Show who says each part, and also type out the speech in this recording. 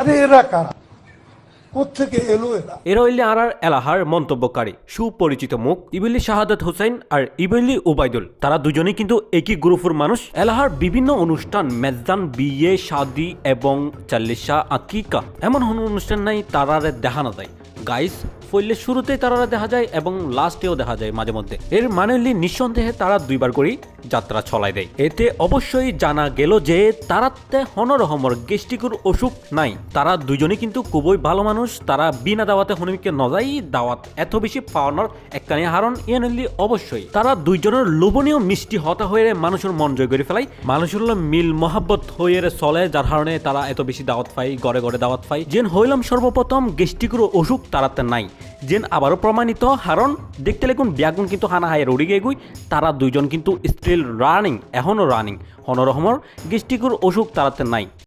Speaker 1: আরে এরা কারা? এরা?
Speaker 2: হইলে আর আর এলাহার মন্তব্যকারী, সুপরিচিত মুখ, ইবলি শাহাদাত হোসেন আর ইবলি ওবায়দুল তারা দুজনেই কিন্তু একই গ্রুপের মানুষ। এলাহার বিভিন্ন অনুষ্ঠান, মেজদান, বিয়ে, শাদি এবং চাল্লিশা আকিকা। এমন অনুষ্ঠান নাই তারারে দেখানো যায়। গাইস ফইলে শুরুতেই তারা দেখা যায় এবং লাস্টেও দেখা যায় মাঝে মধ্যে। এর মানে নিঃসন্দেহে তারা দুইবার করেই যাত্রা ছলাই দেয়। এতে অবশ্যই জানা গেল যে তারাতে হনরহমর গেস্টিকুর অসুখ নাই। তারা দুজনে কিন্তু খুবই ভালো মানুষ। তারা বিনা দাওয়াতে হনুমিকে নজাই দাওয়াত এত বেশি পাওয়ানোর একখানি হারণ ইয়ে নিলি অবশ্যই। তারা দুইজনের লোভনীয় মিষ্টি হতা হয়ে মানুষের মন জয় করে ফেলাই মানুষের মিল মহাব্বত হয়ে চলে, যার কারণে তারা এত বেশি দাওয়াত পাই গড়ে গড়ে দাওয়াত পাই যেন হইলাম সর্বপ্রথম গেস্টিকুর অসুখ তারাতে নাই। যেন আবারও প্রমাণিত হারণ। দেখতে লেগুন, ব্যাগুন কিন্তু হানা হায়ের উড়ি গেগুই তারা দুইজন কিন্তু স্টিল রানিং এখনও রানিং হনরহমর গেস্টিকুর অসুখ তারাতে নাই।